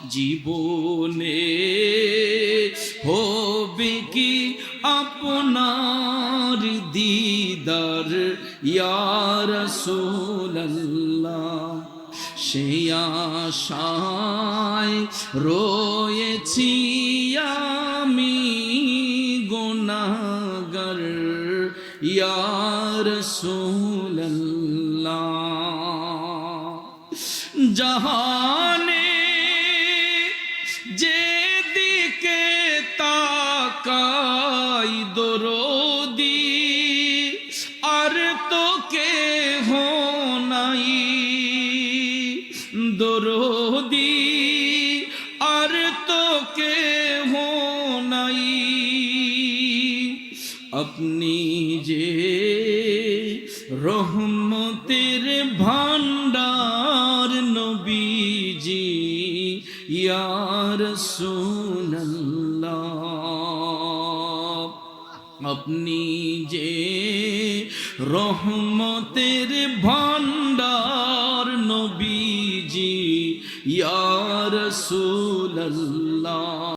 জীবনে হবে কি আপনার দিদার? ইয়ার সোল্লাহ সে আশায় রয়েছি আমি গোনাগর ইয়ার সোল্লাহ জাহানে তাকাই দরদি, আর তো কে নাই। দরদি, আর তো কে নাই। আপনি যে রহমতের ভান্ডার নবীজি ইয়ার সুনাল্লাহ আপনি যে রহমতের ভান্ডার নবীজি ইয়ার সুল্লাহ